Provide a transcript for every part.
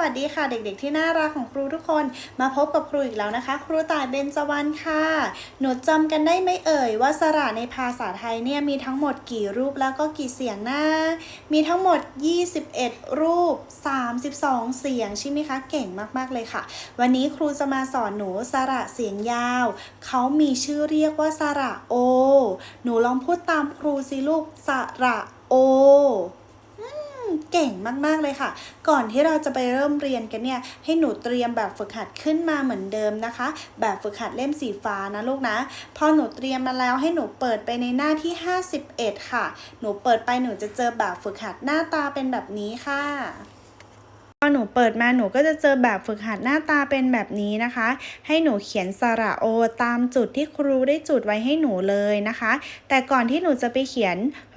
วัสดีค่ะเด็กๆ ที่น่ารักของครูทุกคน มาพบกับครูอีกแล้วนะคะ ครูต่ายเบญจวรรณค่ะ หนูจำกันได้ไหมเอ่ยว่าสระในภาษาไทยเนี่ยมีทั้งหมดกี่รูปแล้วก็กี่เสียงนะ มีทั้งหมด 21 รูป 32 เสียงใช่ไหมคะ เก่งมากๆเลยค่ะ วันนี้ครูจะมาสอนหนูสระเสียงยาว เขามีชื่อเรียกว่าสระโอ หนูลองพูดตามครูสิลูกสระโอ เก่งมากๆเลยค่ะ ก่อนที่เราจะไปเริ่มเรียนกันเนี่ยให้หนูเตรียมแบบฝึกหัดขึ้นมาเหมือนเดิมนะคะ แบบฝึกหัดเล่มสีฟ้านะลูกนะ พอหนูเตรียมมาแล้วให้หนูเปิดไปในหน้าที่ 51 ค่ะ หนูเปิดไปหนูจะเจอแบบฝึกหัดหน้าตาเป็นแบบนี้ค่ะ พอหนูเปิดมาหนูก็จะเจอแบบฝึกหัดหน้าตาเป็นแบบนี้นะคะ ให้หนูเขียนสระโอตามจุดที่ครูได้จุดไว้ให้หนูเลยนะคะ แต่ก่อนที่หนูจะไปเขียน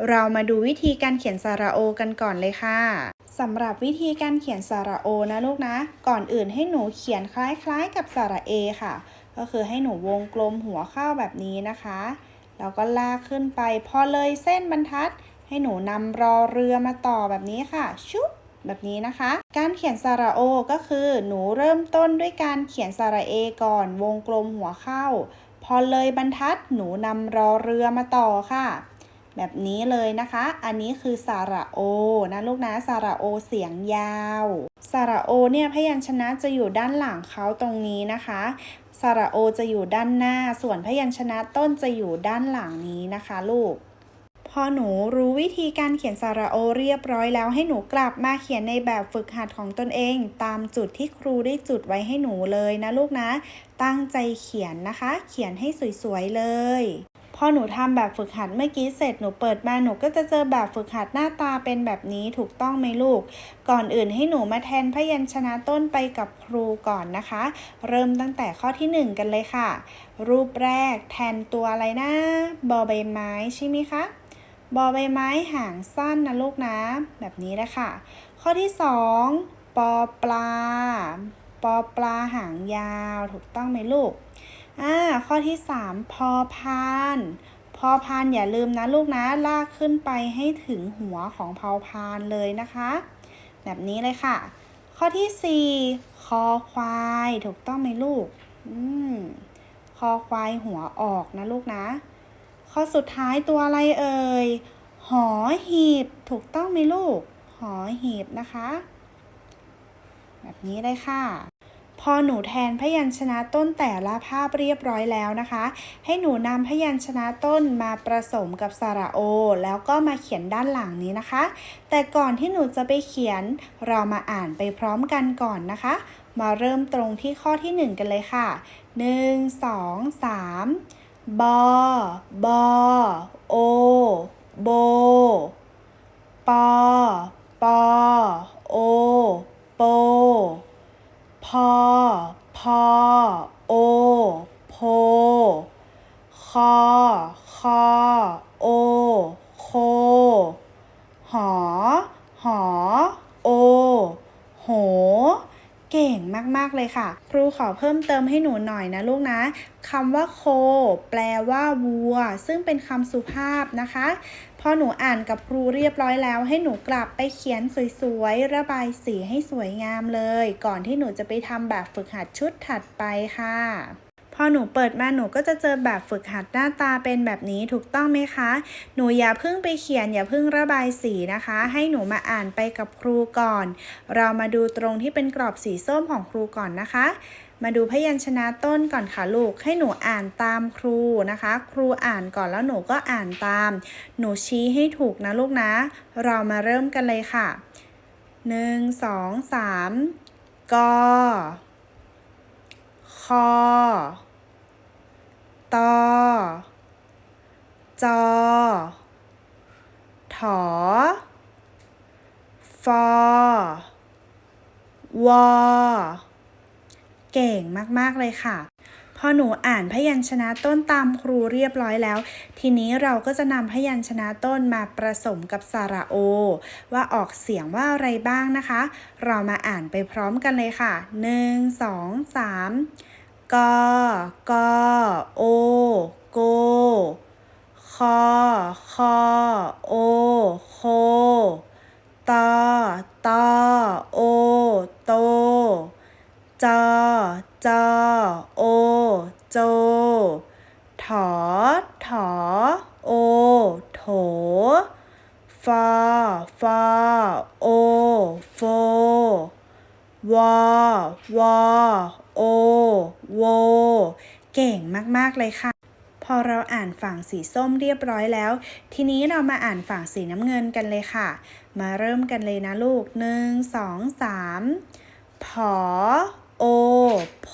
เรามาดูวิธีการเขียนสระโอกันก่อนเลยค่ะสำหรับวิธีการเขียนสระโอนะลูกนะ ก่อนอื่นให้หนูเขียนคล้ายๆ กับสระเอค่ะ ก็คือให้หนูวงกลมหัวเข้าแบบนี้นะคะแล้วก็ลากขึ้นไปพอเลยเส้นบรรทัด ให้หนูนำรอเรือมาต่อแบบนี้ค่ะชุบ แบบนี้นะคะ การเขียนสระโอก็คือหนูเริ่มต้นด้วยการเขียนสระเอก่อนวงกลมหัวเข้า พอเลยบรรทัดหนูนำรอเรือมาต่อค่ะ แบบนี้เลยนะคะ อันนี้คือสระโอนะลูกนะสระโอเสียงยาวสระโอเนี่ยพยัญชนะจะอยู่ด้านหลังเขาตรงนี้นะคะสระโอจะอยู่ด้านหน้า ส่วนพยัญชนะต้นจะอยู่ด้านหลังนี้นะคะ ลูก พอหนูรู้วิธีการเขียนสระโอเรียบร้อยแล้วให้หนูกลับมาเขียนในแบบฝึกหัดของตนเอง ตามจุดที่ครูได้จุดไว้ให้หนูเลยนะลูกนะ ตั้งใจเขียนนะคะ เขียนให้สวยๆเลยพอหนูทำแบบฝึกหัดเมื่อกี้เสร็จหนูเปิดมาหนูก็จะเจอแบบฝึกหัดหน้าตาเป็นแบบนี้ถูกต้องไหมลูก ก่อนอื่นให้หนูมาแทนพยัญชนะต้นไปกับครูก่อนนะคะ เริ่มตั้งแต่ข้อที่ 1 กันเลยค่ะ รูปแรกแทนตัวอะไรนะบอใบไม้ใช่ไหมคะ บอใบไม้หางสั้นนะลูกนะ แบบนี้แหละค่ะ ข้อที่2ปอปลา ปอปลาหางยาวถูกต้องไหมลูก อ่า ข้อที่3พอพาน พอพานอย่าลืมนะลูกนะลากขึ้นไปให้ถึงหัวของพอพานเลยนะคะ แบบนี้เลยค่ะ ข้อที่4คอควายถูกต้องไหมลูก อืม คอควายหัวออกนะลูกนะ ข้อสุดท้ายตัวอะไรเอ่ย หอหีบ ถูกต้องไหมลูก หอหีบนะคะ แบบนี้เลยค่ะ พอหนูแทนพยัญชนะต้นแต่ละภาพเรียบร้อยแล้วนะคะ ให้หนูนำพยัญชนะต้นมาผสมกับสระโอ แล้วก็มาเขียนด้านหลังนี้นะคะ แต่ก่อนที่หนูจะไปเขียน เรามาอ่านไปพร้อมกันก่อนนะคะ มาเริ่มตรงที่ข้อที่ 1 กันเลยค่ะ 1 2 3 บอบอโอโบปอปอโอโปพอพอโอโพคอคอโอโคหอหอโอโห เก่งมากๆเลยค่ะ ครูขอเพิ่มเติมให้หนูหน่อยนะลูกนะคำว่าโค แปลว่าวัว ซึ่งเป็นคำสุภาพนะคะพอหนูอ่านกับครูเรียบร้อยแล้ว ให้หนูกลับไปเขียนสวยๆ ระบายสีให้สวยงามเลย ก่อนที่หนูจะไปทำแบบฝึกหัดชุดถัดไปค่ะ พอหนูเปิดมาหนูก็จะเจอแบบฝึกหัดหน้าตาเป็นแบบนี้ถูกต้องไหมคะ หนูอย่าเพิ่งไปเขียนอย่าเพิ่งระบายสีนะคะ ให้หนูมาอ่านไปกับครูก่อน เรามาดูตรงที่เป็นกรอบสีส้มของครูก่อนนะคะ มาดูพยัญชนะต้นก่อนค่ะลูก ให้หนูอ่านตามครูนะคะ ครูอ่านก่อนแล้วหนูก็อ่านตาม หนูชี้ให้ถูกนะลูกนะ เรามาเริ่มกันเลยค่ะ1 2 3กอคอ ตอ จอ ถอ ฟอ วอ เก่งมาก ๆ เลยค่ะ พอหนูอ่านพยัญชนะต้นตามครูเรียบร้อยแล้ว ทีนี้เราก็จะนำพยัญชนะต้นมาผสมกับสระโอ ว่าออกเสียงว่าอะไรบ้างนะคะ เรามาอ่านไปพร้อมกันเลยค่ะ 1 2 3 กกโอโกคอคอโอโคตอตอโอโตจอจอโอโจถอถอโอโถฟอฟอโอโฟ วอวอโอโวเก่งมาก ๆ เลยค่ะ พอเราอ่านฝั่งสีส้มเรียบร้อยแล้ว ทีนี้เรามาอ่านฝั่งสีน้ำเงินกันเลยค่ะ มาเริ่มกันเลยนะลูกหนึ่งสองสามผอโอโผ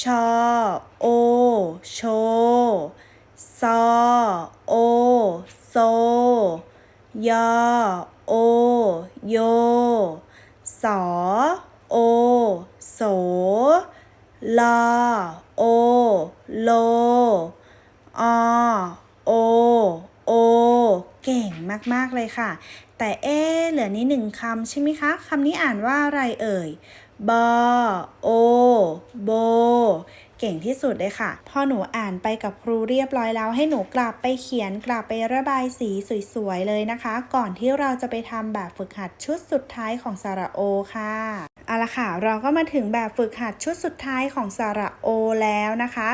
ชอโอโชซอโอโซยอโอโย สอโอโสลอโอโลอโอโอเก่งมากๆเลยค่ะ แต่เอเหลือนี้หนึ่งคำใช่ไหมคะคำนี้อ่านว่าอะไรเอ่ยบอโอโบ เก่งที่สุดเลยค่ะ พอหนูอ่านไปกับครูเรียบร้อยแล้ว ให้หนูกลับไปเขียนกลับไประบายสีสวยๆเลยนะคะ ก่อนที่เราจะไปทำแบบฝึกหัดชุดสุดท้ายของสระโอค่ะเอาละค่ะ เราก็มาถึงแบบฝึกหัดชุดสุดท้ายของสระโอแล้วนะคะ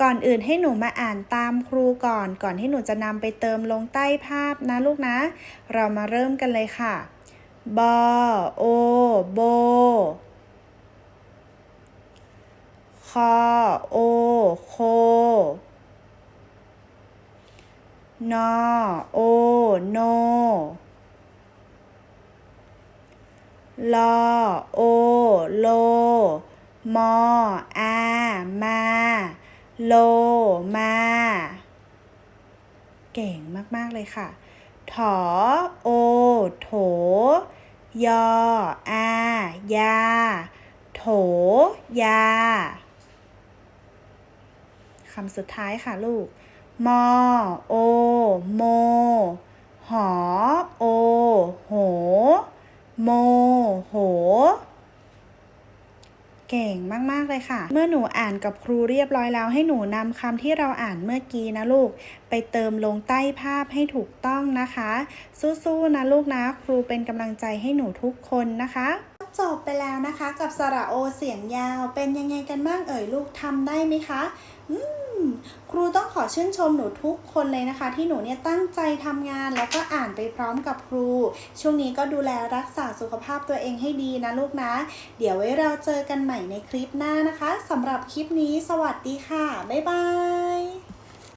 ก่อนอื่นให้หนูมาอ่านตามครูก่อน ก่อนที่หนูจะนำไปเติมลงใต้ภาพนะลูกนะ เรามาเริ่มกันเลยค่ะ บอ โอ โบ คอ โอ โค นอ โอ โนลอ โอ โล มอ อา มา โล มา เก่งมาก ๆ เลยค่ะ ถอ โอ โถ ยอ อา ยา โถ ยา คำสุดท้ายค่ะลูก มอ โอ โม หอ โอ โห โม โห เก่งมาก ๆ เลยค่ะ เมื่อหนูอ่านกับครูเรียบร้อยแล้ว ให้หนูนำคำที่เราอ่านเมื่อกี้นะลูก ไปเติมลงใต้ภาพให้ถูกต้องนะคะ สู้ๆ นะลูกนะ ครูเป็นกำลังใจให้หนูทุกคนนะคะจบไปแล้วนะคะกับสระโอเสียงยาวเป็นยังไงกันบ้างเอ่ยลูกทำได้ไหมคะอืม ครูต้องขอชื่นชมหนูทุกคนเลยนะคะ ที่หนูเนี่ยตั้งใจทำงานแล้วก็อ่านไปพร้อมกับครู ช่วงนี้ก็ดูแลรักษาสุขภาพตัวเองให้ดีนะลูกนะ เดี๋ยวไว้เราเจอกันใหม่ในคลิปหน้านะคะสำหรับคลิปนี้ สวัสดีค่ะ บ๊ายบาย